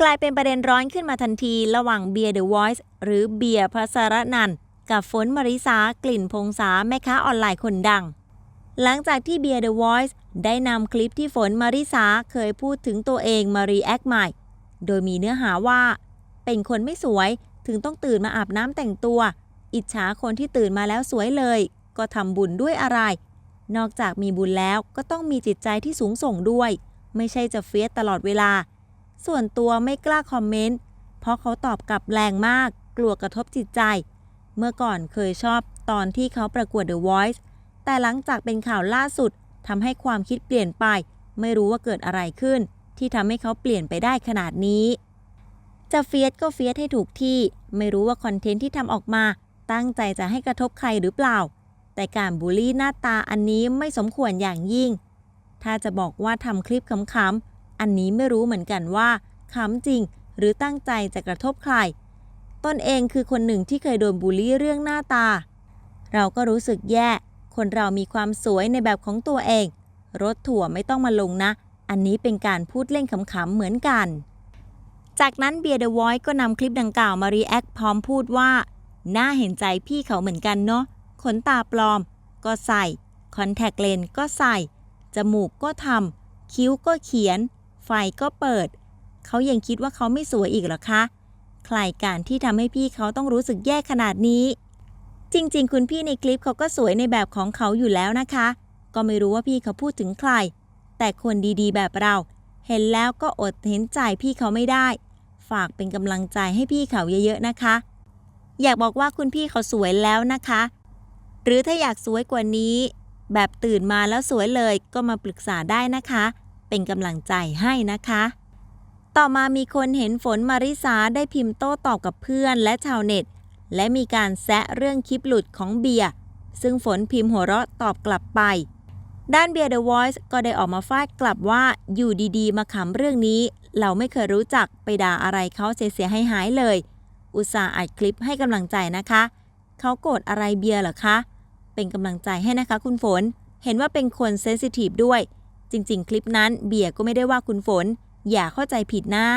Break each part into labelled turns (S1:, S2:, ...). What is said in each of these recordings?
S1: กลายเป็นประเด็นร้อนขึ้นมาทันทีระหว่างเบียร์เดอะวอยซ์หรือเบียร์พัสรนันกับฝนมาริสากลิ่นพงษาแม่ค้าออนไลน์คนดัง หลังจากที่เบียร์เดอะวอยซ์ได้นำคลิปที่ฝนมาริสาเคยพูดถึงตัวเองมารีแอคใหม่ โดยมีเนื้อหาว่า เป็นคนไม่สวยถึงต้องตื่นมาอาบน้ำแต่งตัว อิจฉาคนที่ตื่นมาแล้วสวยเลย ก็ทำบุญด้วยอะไร นอกจากมีบุญแล้วก็ต้องมีจิตใจที่สูงส่งด้วย ไม่ใช่จะเฟียสตลอดเวลา ส่วนตัวไม่กล้าคอมเมนต์ เพราะเขาตอบกลับแรงมาก กลัวกระทบจิตใจ เมื่อก่อนเคยชอบตอนที่เขาประกวด The Voice แต่หลังจากเป็นข่าวล่าสุดทำให้ความคิดเปลี่ยนไป ไม่รู้ว่าเกิดอะไรขึ้น ที่ทำให้เขาเปลี่ยนไปได้ขนาดนี้ จะเฟียสก็เฟียสให้ถูกที่ ไม่รู้ว่าคอนเทนต์ที่ทำออกมา ตั้งใจจะให้กระทบใครหรือเปล่า แต่การบูลลี่หน้าตาอันนี้ไม่สมควรอย่างยิ่ง ถ้าจะบอกว่าทำคลิปขำๆ อันนี้ไม่รู้เหมือนกันว่าขำจริง หรือตั้งใจจะกระทบใคร ตนเองคือคนหนึ่งที่เคยโดนบูลลี่เรื่องหน้าตา เราก็รู้สึกแย่ คนเรามีความสวยในแบบของตัวเอง รถถั่วไม่ต้องมาลงนะ อันนี้เป็นการพูดเล่นขำๆเหมือนกัน จากนั้นเบียร์เดอะวอยก็นำคลิปดังกล่าวมารีแอคพร้อมพูดว่า น่าเห็นใจพี่เขาเหมือนกันเนาะ ขนตาปลอม ก็ใส่ คอนแทคเลนส์ก็ใส่ จมูกก็ทำ คิ้วก็เขียน ไฟก็เปิด เขายังคิดว่าเขาไม่สวยอีกหรอคะ ใครการที่ทำให้พี่เขาต้องรู้สึกแย่ขนาดนี้ จริง ๆ คุณพี่ในคลิปเขาก็สวยในแบบของเขาอยู่แล้วนะคะ ก็ไม่รู้ว่าพี่เขาพูดถึงใคร แต่คนดีๆ แบบเรา เห็นแล้วก็อดเห็นใจพี่เขาไม่ได้ ฝากเป็นกำลังใจให้พี่เขาเยอะๆนะคะ อยากบอกว่าคุณพี่เขาสวยแล้วนะคะ หรือถ้าอยากสวยกว่านี้ แบบตื่นมาแล้วสวยเลยก็มาปรึกษาได้นะคะ เป็นกำลังใจให้นะคะ ต่อมามีคนเห็นฝนมาริสาได้พิมพ์โต้ตอบกับเพื่อนและชาวเน็ต และมีการแซะเรื่องคลิปหลุดของเบียร์ซึ่งฝนพิมพ์หัวเราะตอบกลับไป ด้านเบียร์ The Voice ก็ได้ออกมาฟาดกลับว่าอยู่ดีๆ มาขำเรื่องนี้ เราไม่เคยรู้จักไปด่าอะไรเขาเสียหายหายเลย อุตส่าห์อัดคลิปให้กำลังใจนะคะเขาโกรธอะไรเบียร์เหรอคะ เป็นกำลังใจให้นะคะคุณฝน เห็นว่าเป็นคนเซนซิทีฟด้วย จริง ๆ คลิปนั้นเบียร์ก็ไม่ได้ว่าคุณฝน อย่าเข้าใจผิดนะ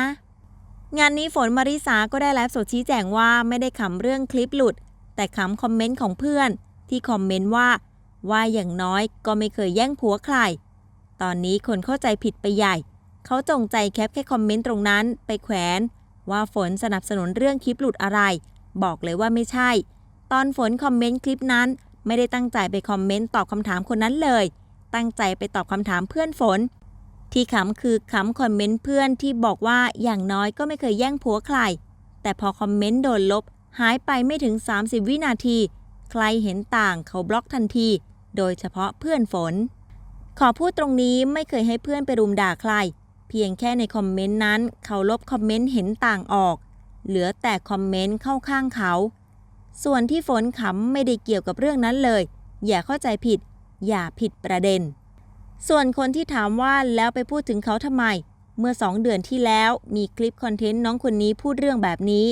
S1: งานนี้ฝนมาริสาก็ได้ไลฟ์สดชี้แจงว่าไม่ได้ขำเรื่องคลิปหลุด แต่ขำคอมเมนต์ของเพื่อน ที่คอมเมนต์ว่า ว่าอย่างน้อยก็ไม่เคยแย่งผัวใคร ตอนนี้คนเข้าใจผิดไปใหญ่ เขาจงใจแคปแค่คอมเมนต์ตรงนั้นไปแขวน ว่าฝนสนับสนุนเรื่องคลิปหลุดอะไร บอกเลยว่าไม่ใช่ ตอนฝนคอมเมนต์คลิปนั้น ไม่ได้ตั้งใจไปคอมเมนต์ตอบคำถามคนนั้นเลย ตั้งใจไปตอบคำถามเพื่อนฝน ที่ขำคือขำคอมเมนต์เพื่อนที่บอกว่าอย่างน้อยก็ไม่เคยแย่งผัวใคร แต่พอคอมเมนต์โดนลบ หายไปไม่ถึง 30 วินาที ใครเห็นต่างเขาบล็อกทันที โดยเฉพาะเพื่อนฝน ขอพูดตรงนี้ไม่เคยให้เพื่อนไปรุมด่าใคร เพียงแค่ในคอมเมนต์นั้น เขาลบคอมเมนต์เห็นต่างออก เหลือแต่คอมเมนต์เข้าข้างเขาส่วนที่ฝนขำไม่ได้เกี่ยวกับเรื่องนั้นเลย อย่าเข้าใจผิด อย่าผิดประเด็น ส่วนคนที่ถามว่าแล้วไปพูดถึงเขาทำไม เมื่อ 2 เดือนที่แล้วมีคลิปคอนเทนต์น้องคนนี้พูดเรื่องแบบนี้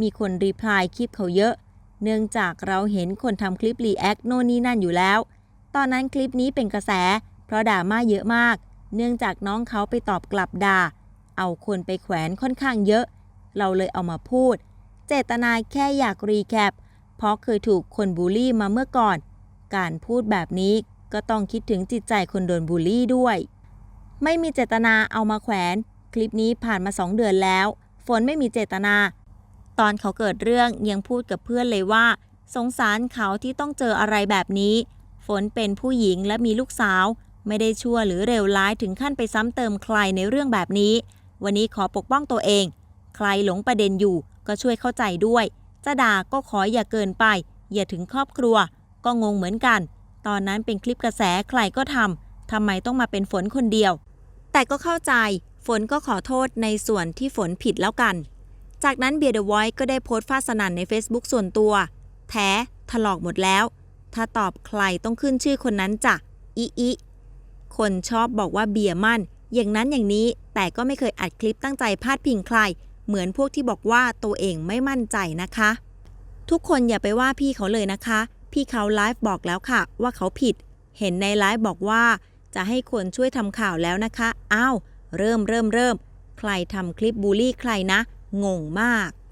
S1: มีคนรีプライคลิปเขาเยอะ เนื่องจากเราเห็นคนทำคลิปรีแอคโน่นนี่นั่นอยู่แล้ว ตอนนั้นคลิปนี้เป็นกระแส เพราะด่ามาเยอะมาก เนื่องจากน้องเขาไปตอบกลับด่า เอาคนไปแขวนค่อนข้างเยอะ เราเลยเอามาพูด เจตนาแค่อยากรีแคป เพราะเคยถูกคนบูลลี่มาเมื่อก่อน การพูดแบบนี้ ก็ต้องคิดถึงจิตใจคนโดนบูลลี่ด้วย ไม่มีเจตนาเอามาแขวน คลิปนี้ผ่านมา 2 เดือนแล้ว ฝนไม่มีเจตนา ตอนเขาเกิดเรื่องยังพูดกับเพื่อนเลยว่า สงสารเขาที่ต้องเจออะไรแบบนี้ ฝนเป็นผู้หญิงและมีลูกสาว ไม่ได้ชั่วหรือเลวร้ายถึงขั้นไปซ้ำเติมใครในเรื่องแบบนี้ วันนี้ขอปกป้องตัวเอง ใครหลงประเด็นอยู่ก็ช่วยเข้าใจด้วย จะด่าก็ขออย่าเกินไป อย่าถึงครอบครัว ก็งงเหมือนกัน ตอนนั้นเป็นคลิปกระแสใครก็ทำทำไมต้องมาเป็นฝนคนเดียว แต่ก็เข้าใจ ฝนก็ขอโทษในส่วนที่ฝนผิดแล้วกัน จากนั้นเบียร์เดอะไวท์ก็ได้โพสต์ฟาดสนั่นใน Facebook ส่วนตัว แท้ถลอกหมดแล้ว ถ้าตอบใครต้องขึ้นชื่อคนนั้นจ้ะอีอีคนชอบบอกว่าเบียร์มั่น อย่างนั้นอย่างนี้แต่ก็ไม่เคยอัดคลิปตั้งใจพาดพิงใคร เหมือนพวกที่บอกว่าตัวเองไม่มั่นใจนะคะ ทุกคนอย่าไปว่าพี่เขาเลยนะคะ พี่เขาไลฟ์บอกแล้วค่ะ ว่าเขาผิด เห็นในไลฟ์บอกว่าจะให้คนช่วยทำข่าวแล้วนะคะ อ้าว เริ่มเริ่มเริ่ม ใคใครทำคลิปบูลลี่ใครนะ งงมาก